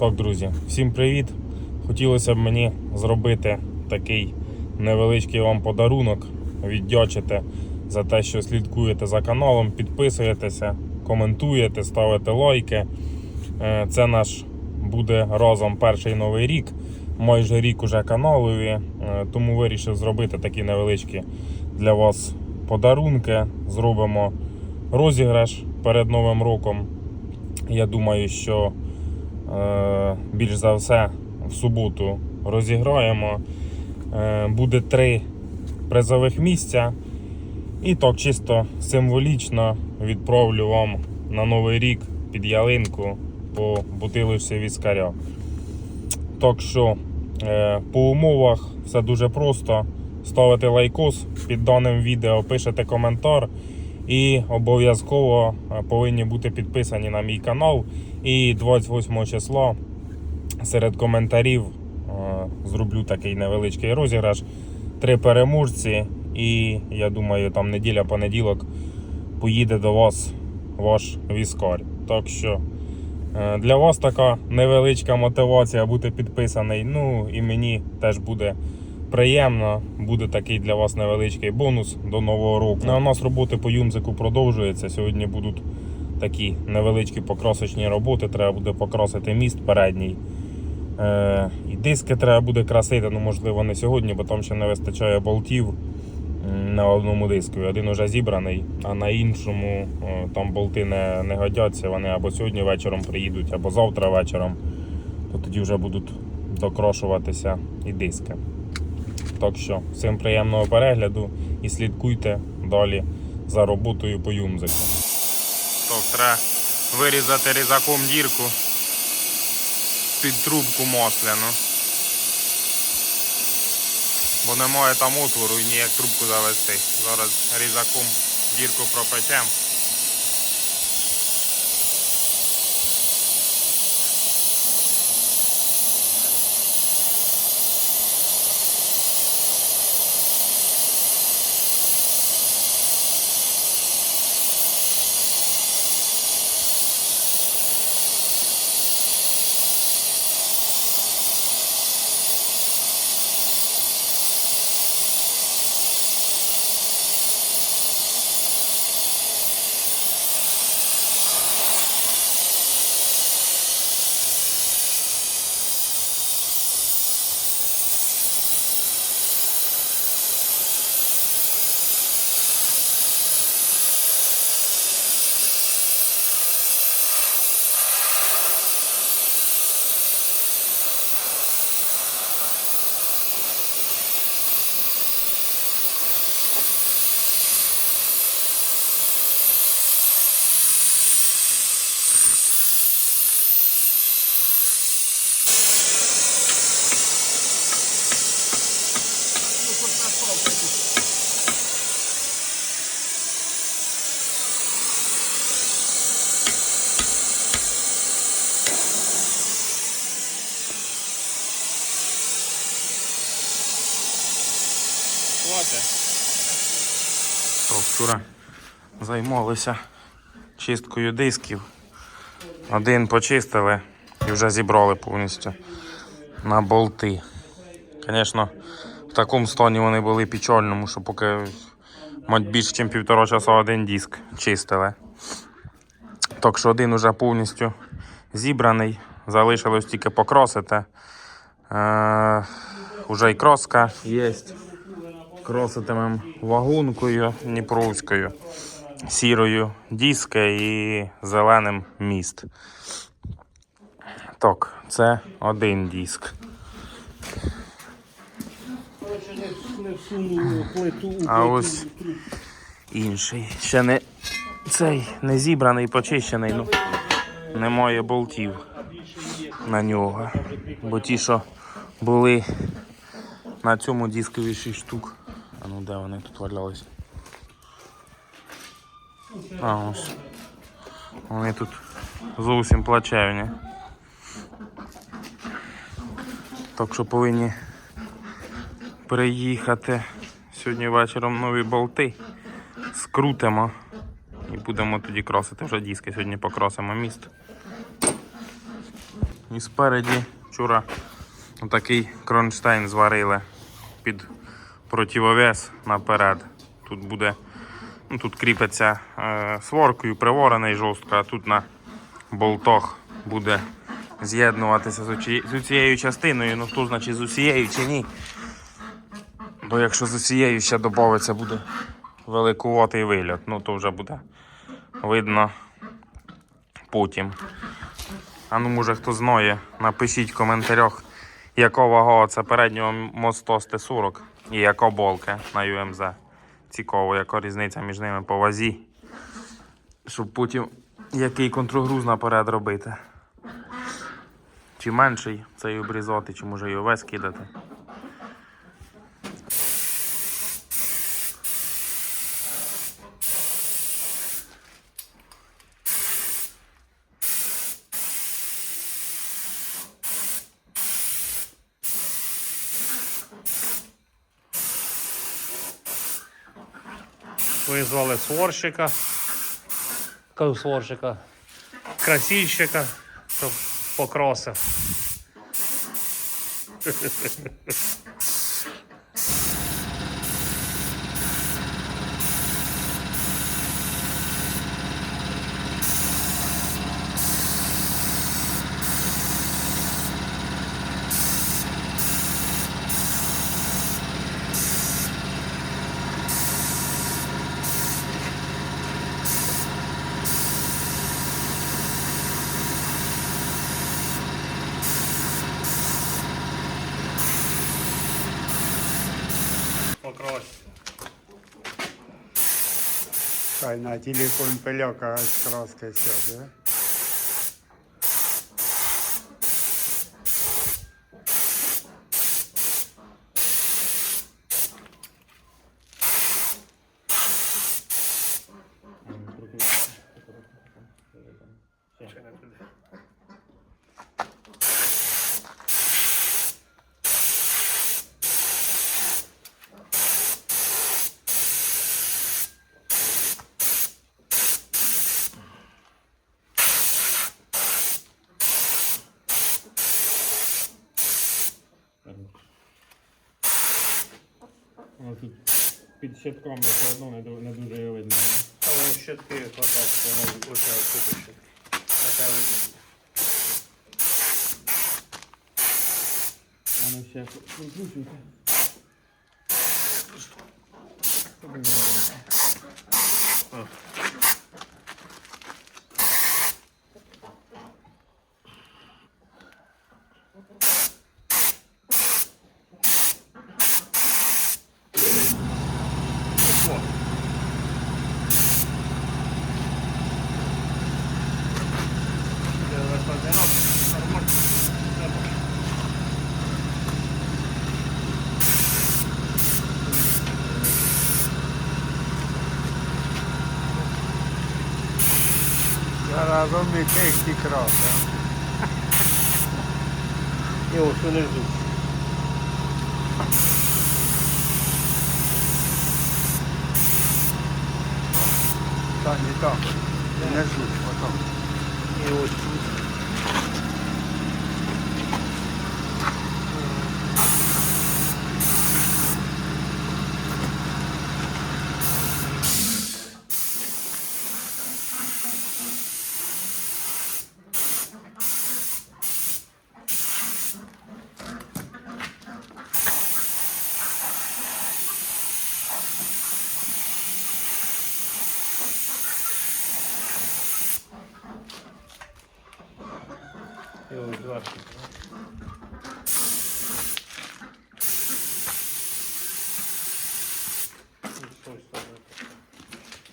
Так, друзі, всім привіт! Хотілося б мені зробити такий невеличкий вам подарунок, віддячити за те, що слідкуєте за каналом, підписуєтеся, коментуєте, ставите лайки. Е, Це наш буде разом перший новий рік. Майже рік уже каналові, е, тому вирішив зробити такі невеличкі для вас подарунки. Зробимо розіграш перед Новим роком. Я думаю, що більш за все в суботу розіграємо. Е, Буде три призових місця. І так чисто символічно відправлю вам на Новий рік під ялинку по бутилочці віскаря. Так що е, по умовах все дуже просто. Ставите лайкос під даним відео, пишете коментар і обов'язково е, повинні бути підписані на мій канал. І 28 числа серед коментарів е, зроблю такий невеличкий розіграш. Три переможці, і я думаю, там неділя-понеділок поїде до вас ваш віскар. Так що е, для вас така невеличка мотивація бути підписаний. Ну і мені теж буде приємно. Буде такий для вас невеличкий бонус до нового року. Ну, а у нас роботи по юмзику продовжується. Сьогодні будуть такі невеличкі покрасочні роботи. Треба буде покрасити міст передній. Е, і диски треба буде красити. Ну, можливо, не сьогодні, бо там ще не вистачає болтів на одному диску. Один уже зібраний, а на іншому там болти не, не годяться. Вони або сьогодні вечором приїдуть, або завтра вечором. То тоді вже будуть докрошуватися і диски. Так що, всім приємного перегляду і слідкуйте далі за роботою по юмзику. Так, треба вирізати різаком дірку під трубку масляну. Бо немає там отвору і ніяк трубку завести. Зараз різаком дірку пропечем. Так, вчора займалися чисткою дисків. Один почистили і вже зібрали повністю на болти. Звісно, в такому стані вони були печальному, що поки мать більш ніж півтора часа один диск чистили. Так що один вже повністю зібраний, залишилось тільки покрасити. Е, уже і краска є. Кроситимем вагонкою Дніпровською, сірою диски і зеленим міст. Так, це один диск. А ось інший. Ще не цей не зібраний, почищений. Ну, немає болтів на нього. Бо ті, що були на цьому дискові 6 штук. А ну де вони тут валялись? А ось. Вони тут зовсім плачевні. Так що повинні приїхати сьогодні вечором нові болти. Скрутимо і будемо тоді красити вже диски. Сьогодні покрасимо міст. І спереді вчора такий кронштейн зварили під противовес наперед. Тут буде, ну тут кріпиться е, своркою, приварений жорстко, а тут на болтах буде з'єднуватися з, цією частиною. Ну хто значить з усією чи ні. Бо якщо з усією ще додається, буде великуватий вигляд. Ну то вже буде видно потім. А ну, може хто знає, напишіть в коментарях, яка вага це переднього мосту Т-40 і як оболки на UMZ. Цікаво, яка різниця між ними по вазі. Щоб потім який контргруз наперед робити. Чи менший цей обрізати, чи може його весь кидати. Визвали сворщика. Кажу сворщика. Красильщика, щоб покросив. На телефон пилека с краской все, да? Тут під щитком все одно не, не дуже його видно. А воно щитки отак, воно оце купище. Таке видно. Воно ще прикручується. Заразом не тихий крас, да? І ось унизу. Та не так. Внизу, потом. І ось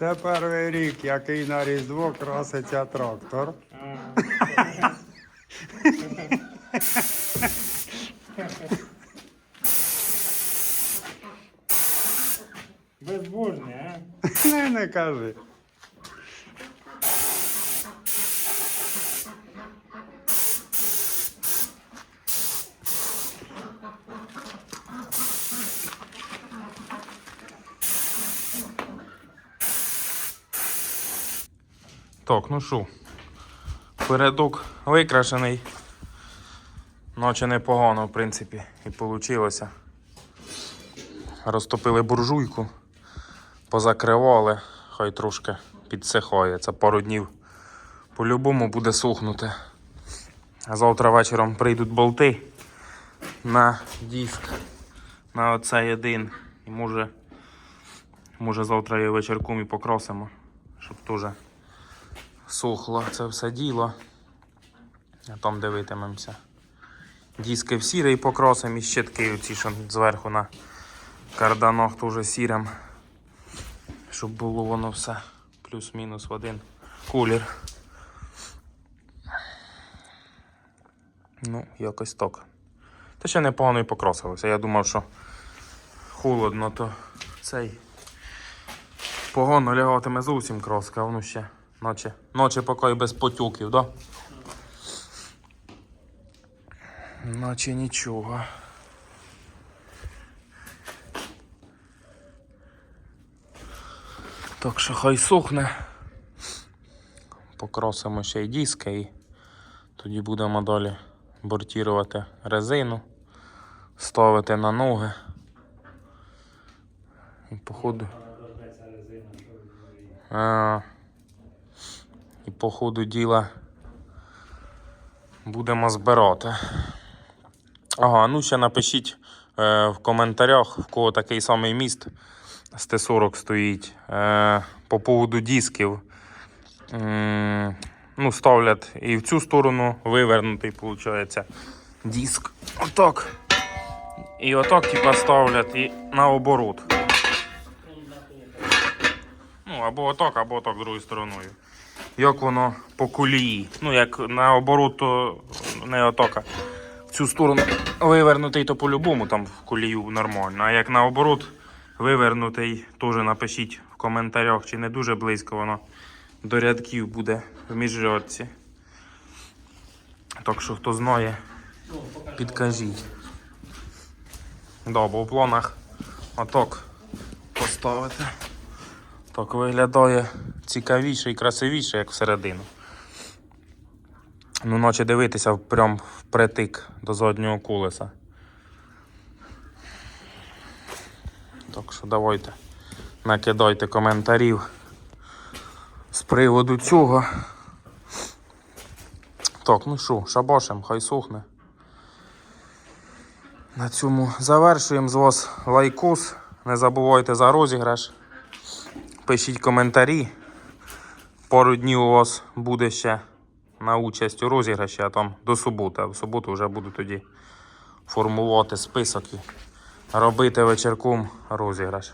Це перший рік, який на Різдво краситься трактор. Безбожний, а? Не, не кажи. Так, ну що, передок викрашений. Ночі непогано, в принципі, і вийшло. Розтопили буржуйку, позакривали, хай трошки підсихає. Це пару днів по-любому буде сухнути. А завтра вечором прийдуть болти на диск, на оцей один. І може, може завтра і вечірком і покрасимо, щоб теж сухло це все діло. Там дивитимемося. Диски в сірий покрасимо і щитки оці, що зверху на карданах теж сірим. Щоб було воно все плюс-мінус в один колір. Ну, якось так. Та ще непогано і покрасилося. Я думав, що холодно, то цей погано лягатиме зовсім краска, воно ще ночі, ночі поки без потюків, да? Наче нічого. Так що хай сухне. Покрасимо ще й диски і тоді будемо далі бортувати резину, ставити на ноги. І походу. А, і по ходу діла будемо збирати. Ага, ну ще напишіть е, в коментарях, в кого такий самий міст з Т-40 стоїть. Е, по поводу дисків. М, ну, ставлять і в цю сторону вивернутий, виходить, диск. Отак. І отак, типа, ставлять і наоборот. Ну, або отак, або отак другою стороною. Як воно по колії. Ну, як наоборот, то не отака. В цю сторону вивернутий, то по-любому там в колію нормально. А як наоборот, вивернутий, теж напишіть в коментарях, чи не дуже близько воно до рядків буде в міжрядці. Так що хто знає, підкажіть. Да, бо в планах отак поставити. Так виглядає цікавіше і красивіше, як всередину. Ну, наче дивитися прям впритик до заднього колеса. Так що давайте накидайте коментарів з приводу цього. Так, ну що, шабашем, хай сухне. На цьому завершуємо з вас лайкос. Не забувайте за розіграш. Пишіть коментарі. Пару днів у вас буде ще на участь у розіграші, а там до суботи. В суботу вже буду тоді формувати список і робити вечірком розіграш.